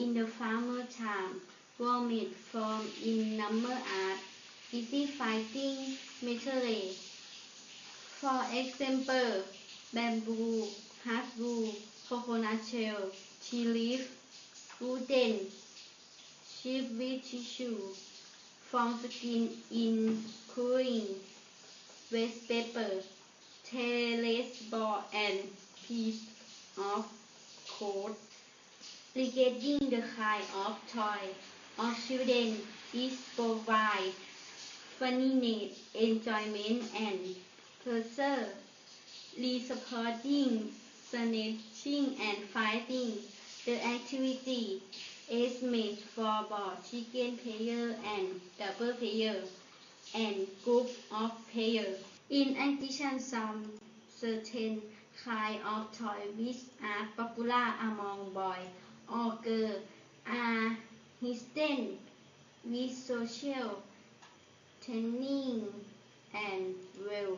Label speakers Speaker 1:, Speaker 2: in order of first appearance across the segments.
Speaker 1: in the farmer town Vomit from in number art Easy fighting material For example bamboo hardwood coconut shell tea leaf wooden sheep tissue from skin in cooling waste paper tennis ball and piece of cord. Regarding the kind of toy of children is provide funniness, enjoyment and pleasure, re-supporting, snatching and fighting. The activity is made for both single player and double player and group of players. In addition, some certain kind of toy which are popular among boys or girls are ah, hidden with social training and well.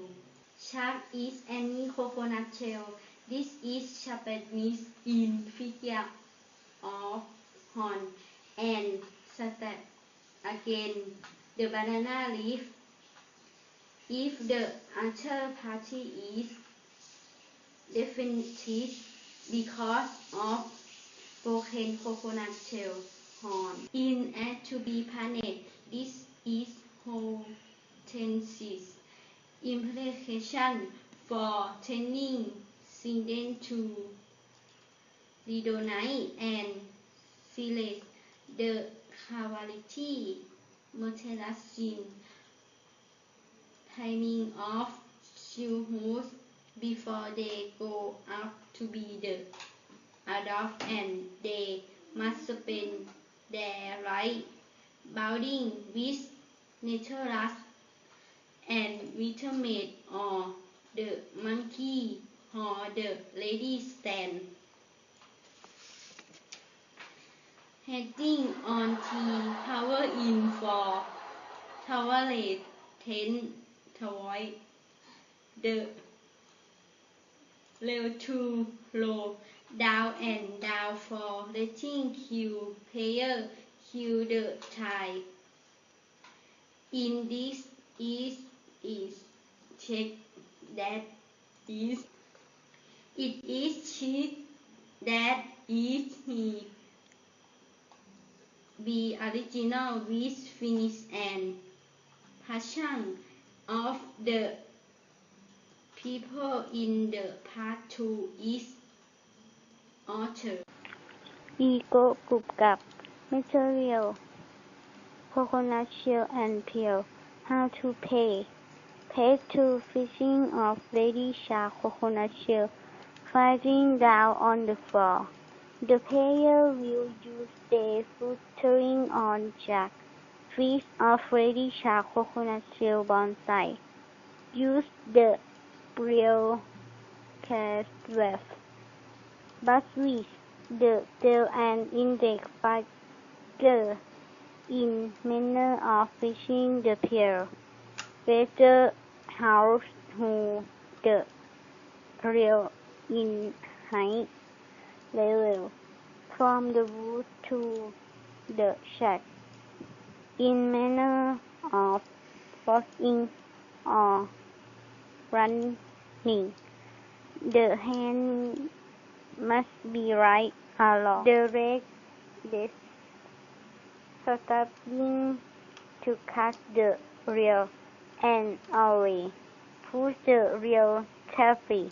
Speaker 1: Sharp is any coconut shell. This is Japanese in figure of horn and stack again the banana leaf. If the other party is defeated because of broken coconut shell horn. In a to be planet, this is potencies implication for training students to redonate and select the quality material timing of childhood before they go up to be the adult and they must spend their life bonding with nature and vitamin or the monkey or the lady stand. Heading on T power in for toilet tent toy the rail to low down and down for letting kill player kill the tie. In this is is check that is it is cheat that is he be original with finish and passion of the people in the part two is
Speaker 2: Archer Ego Group Gap Material Coconut Shell and Peel How to Pay Pay to fishing of Lady Shark Coconut Shell Flying down on the floor. The player will use the fluttering on Jack, fish of Lady Shark Coconut Shell bonsai. Use the Braille cast left but with the tail and index finger in manner of fishing the pair. Better house to the reel in high level from the wood to the shack in manner of floating or running. The hand must be right along the leg this stopping to cut the reel and always push the reel carefully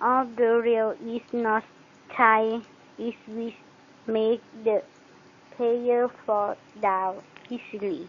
Speaker 2: of the reel is not tight is which make the player fall down easily